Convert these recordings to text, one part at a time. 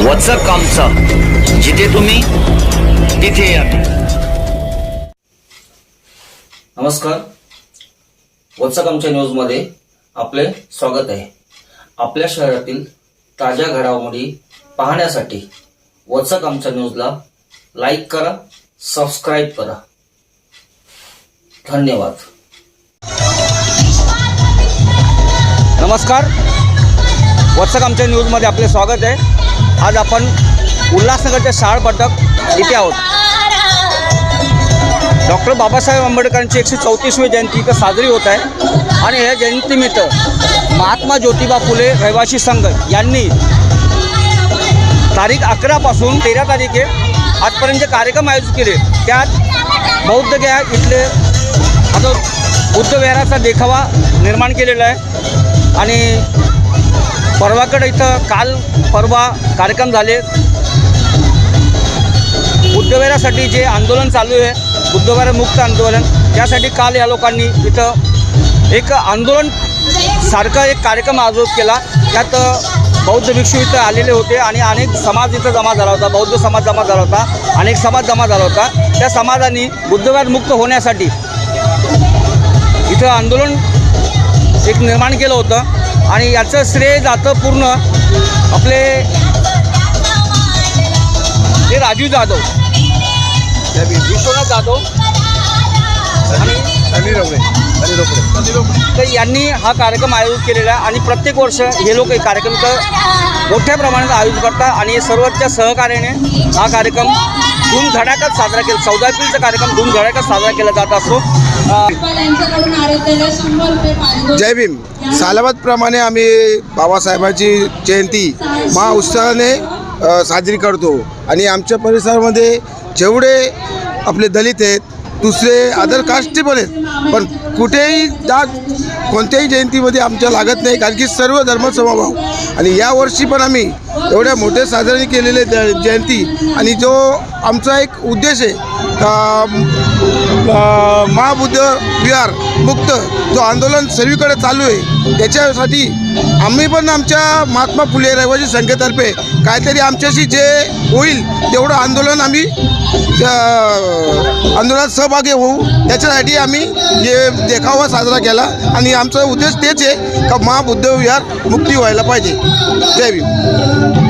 वचक आमचं जिथे तुम्ही तिथे आम्ही नमस्कार. वचक आमच्या न्यूजमध्ये आपले स्वागत आहे. आपल्या शहरातील ताज्या घडामोडी पाहण्यासाठी वचक आमच्या न्यूजला लाईक करा सबस्क्राईब करा. धन्यवाद. नमस्कार. वत्सक आमच्या न्यूजमध्ये आपले स्वागत आहे. आज आपण उल्हासनगरच्या शाळ पथक इथे आहोत. डॉक्टर बाबासाहेब आंबेडकरांची एकशे चौतीसवी जयंती इथं साजरी होत आहे. आणि या जयंतीनिमित्त महात्मा ज्योतिबा फुले रहिवासी संघ यांनी तारीख अकरापासून तेरा तारीखे आजपर्यंत जे कार्यक्रम आयोजित केले त्यात बौद्ध गया इथले आता बुद्ध विहाराचा देखावा निर्माण केलेला आहे. आणि परवाकडे इथं काल परवा कार्यक्रम झाले. बुद्धवेरासाठी जे आंदोलन चालू आहे बुद्धवेरा मुक्त आंदोलन त्यासाठी काल या लोकांनी इथं एक आंदोलन सारखा एक कार्यक्रम आयोजित केला. त्यात बौद्ध भिक्षू इथं आलेले होते आणि अनेक समाज इथं जमा झाला होता. बौद्ध समाज जमा झाला होता. अनेक समाज जमा झाला होता. त्या समाजाने बुद्धविहार मुक्त होण्यासाठी इथं आंदोलन एक निर्माण केलं होतं. आणि याचं श्रेय जातं पूर्ण आपले हे राजू जाधव. विश्वनाथ जाधव. आणि तर यांनी हा कार्यक्रम आयोजित केलेला आहे आणि प्रत्येक वर्ष हे लोक हे कार्यक्रम तर मोठ्या प्रमाणात आयोजित करतात आणि सर्वच्या सहकार्याने हा कार्यक्रम धूमधडाक्यात साजरा केला. चौदा एप्रिलचा कार्यक्रम धूमधडाक्यात साजरा केला जात असतो. जय भीम. सालाबादप्रमाणे आम्ही बाबासाहेबांची जयंती महाउत्साहाने अ, साजरी करतो. आणि आमच्या परिसरामध्ये जेवढे आपले दलित आहेत दुसरे अदर कास्टचे पण आहेत पण कुठेही जात कोणत्याही जयंतीमध्ये आमच्या लागत नाही कारण की सर्व धर्मसमभाव. आणि यावर्षी पण आम्ही एवढ्या मोठे साजरे केलेले जयंती. आणि जो आमचा एक उद्देश आहे महाबुद्ध विहार मुक्त जो आंदोलन सर्वीकडे चालू आहे त्याच्यासाठी आम्ही पण आमच्या महात्मा फुले रहिवासी संघेतर्फे काहीतरी आमच्याशी जे होईल तेवढं आंदोलन आम्ही आंदोलनात सहभागी होऊ. त्याच्यासाठी आम्ही जे देखावा साजरा केला. आणि आमचा उद्देश तेच आहे का महाबुद्ध विहार मुक्ती व्हायला पाहिजे. जय भीम.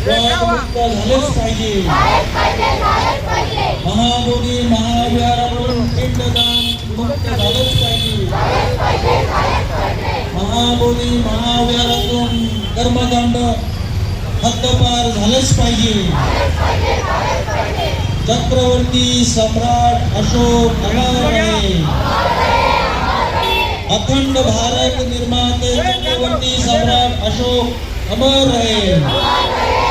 वाद मुक्त पाहिजे महाबोधी महाविहारावरून पिंडदान मुक्त झालंच पाहिजे महाबोधी महाविहारातून कर्मकांड हद्दपार झालंच पाहिजे चक्रवर्ती सम्राट अशोक अमर अखंड भारत निर्माते चक्रवर्ती सम्राट अशोक अमर रहे।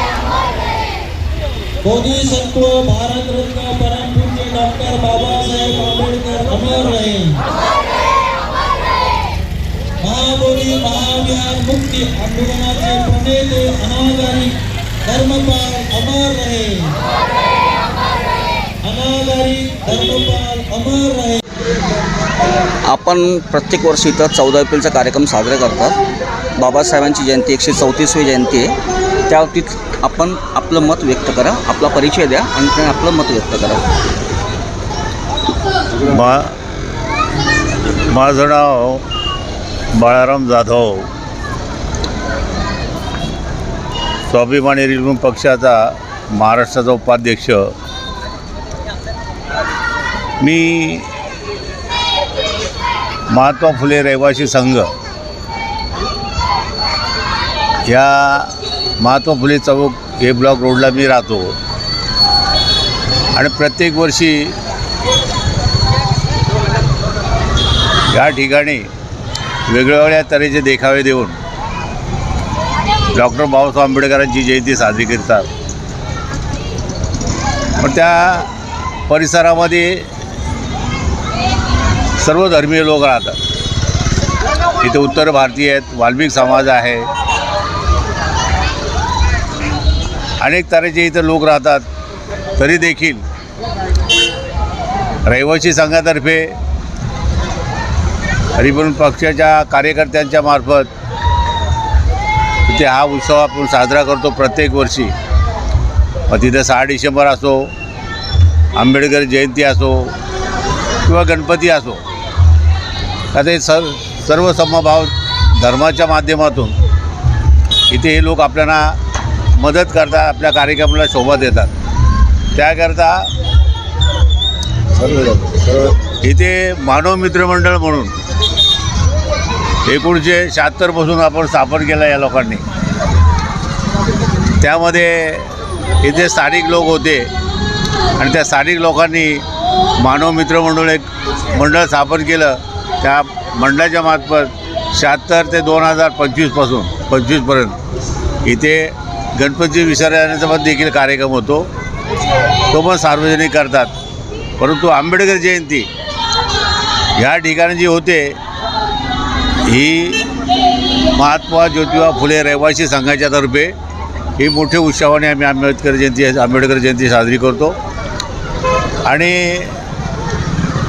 बोधिसत्व भारत रत्न परम डॉक्टर बाबासाहेब आंबेडकर अमर रहे। महाबोधी महाविहार मुक्ती आंदोलनाचे प्रणेते अनागारी धर्मपाल अमर रहे। अनागारी धर्मपाल अमर रहे। आपण प्रत्येक वर्षी इथं चौदा एप्रिलचा कार्यक्रम साजरा करतात बाबासाहेबांची जयंती एकशे चौतीसवी जयंती आहे. त्या आपण आपलं मत व्यक्त करा आपला परिचय द्या आणि त्याने आपलं मत व्यक्त करा. मा माझं नाव बाळाराम जाधव. स्वाभिमानी रिलून पक्षाचा महाराष्ट्राचा उपाध्यक्ष. मी महात्मा फुले रहिवासी संघ. ह्या महात्मा फुले चौक ए ब्लॉक रोडला मी राहतो. आणि प्रत्येक वर्षी या ठिकाणी वेगवेगळ्या तऱ्हेचे देखावे देऊन डॉक्टर बाबासाहेब आंबेडकरांची जयंती साजरी करतात. पण त्या परिसरामध्ये सर्व धर्मीय लोक राहतात. इथे उत्तर भारतीय आहेत वाल्मिक समाज आहे. अनेक तऱ्हेचे इथं लोक राहतात तरी देखील रहिवासी संघातर्फे हरिभरून पक्षाच्या कार्यकर्त्यांच्या मार्फत इथे हा उत्सव आपण साजरा करतो प्रत्येक वर्षी. मग तिथं सहा डिसेंबर असो आंबेडकर जयंती असो किंवा गणपती असो का ते सर सर्व समभाव धर्माच्या माध्यमातून इथे हे लोक आपल्याला मदत करतात आपल्या कार्यक्रमाला शोभा देतात. त्याकरता इथे मानव मित्र मंडळ म्हणून एकोणीसशे शहात्तरपासून आपण स्थापन केलं या लोकांनी. त्यामध्ये इथे स्थानिक लोक होते आणि त्या स्थानिक लोकांनी मानव मित्रमंडळ एक मंडळ स्थापन केलं. त्या मंडळाच्या मार्फत शहात्तर ते दोन हजार पंचवीसपासून पंचवीसपर्यंत इथे गणपती विसर्जनाचा पण देखील कार्यक्रम होतो. तो पण सार्वजनिक करतात. परंतु आंबेडकर जयंती ह्या ठिकाणी जी होते ही महात्मा ज्योतिबा फुले रहिवासी संघाच्या तर्फे ही मोठ्या उत्साहाने आम्ही आंबेडकर जयंती आंबेडकर जयंती साजरी करतो. आणि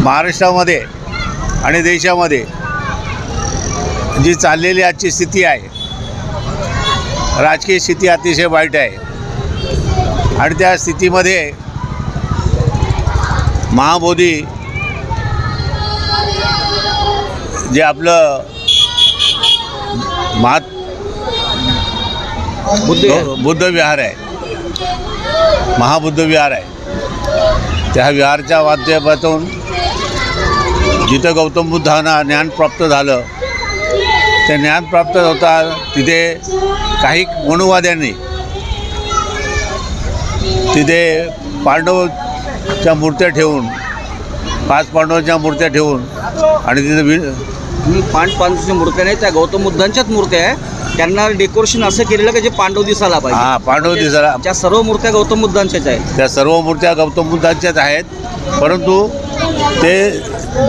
महाराष्ट्रामध्ये आणि देशामध्ये जी चाललेली आजची स्थिती आहे राजकीय स्थिती अतिशय वाईट आहे. आणि त्या स्थितीमध्ये महाबोधी जे आपलं महात बुद्ध बुद्ध विहार आहे. महाबुद्ध विहार आहे. त्या विहारच्या माध्यमातून जिथं गौतम बुद्धांना ज्ञान प्राप्त झालं ते ज्ञान प्राप्त होता तिथे काही मनुवाद्यांनी. तिथे पांडवच्या मूर्त्या ठेवून पाच पांडवांच्या मूर्त्या ठेवून आणि तिथे वि तुम्ही पांच पांडवांच्या मूर्त्या नाही त्या गौतम बुद्धांच्याच मूर्त्या आहे. त्यांना डेकोरेशन असं केलेलं की जे पांडव दिसायला हा पाहिजे पांडव दिसायला त्या सर्व मूर्त्या गौतम बुद्धांच्याच आहेत. त्या सर्व मूर्त्या गौतम बुद्धांच्याच आहेत. परंतु ते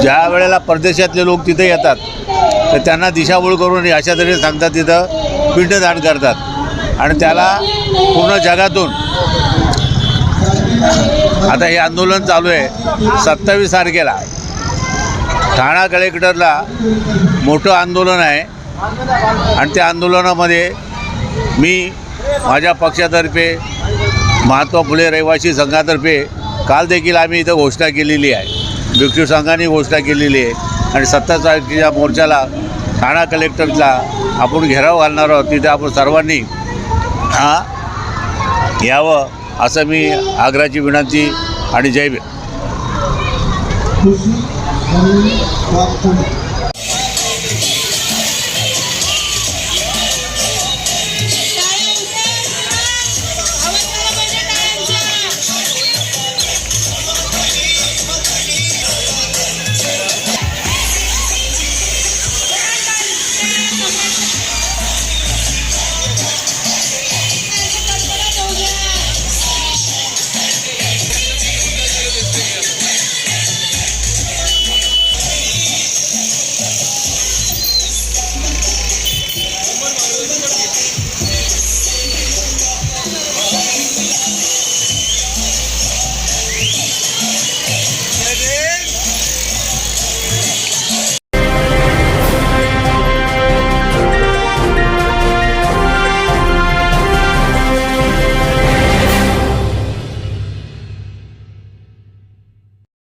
ज्या वेळेला परदेशातले लोक तिथे येतात तर त्यांना दिशाभूल करून अशा तऱ्हेने सांगतात तिथं पिंडदान करतात. आणि त्याला पूर्ण जगातून आता हे आंदोलन चालू आहे सत्तावीस तारखेला. ठाणा कलेक्टरला मोठं आंदोलन आहे. आणि त्या आंदोलनामध्ये मी माझ्या पक्षातर्फे महात्मा फुले रहिवासी संघातर्फे काल देखील आम्ही इथं घोषणा केलेली आहे. भिक्षू संघाने घोषणा केलेली आहे. आणि सत्तावीस तारखेच्या मोर्चाला ठाणा कलेक्टरला आपण घेराव घालणार आहोत तिथे आपण सर्वांनी हा यावं असं मी आग्रहाची विनंती आणि जय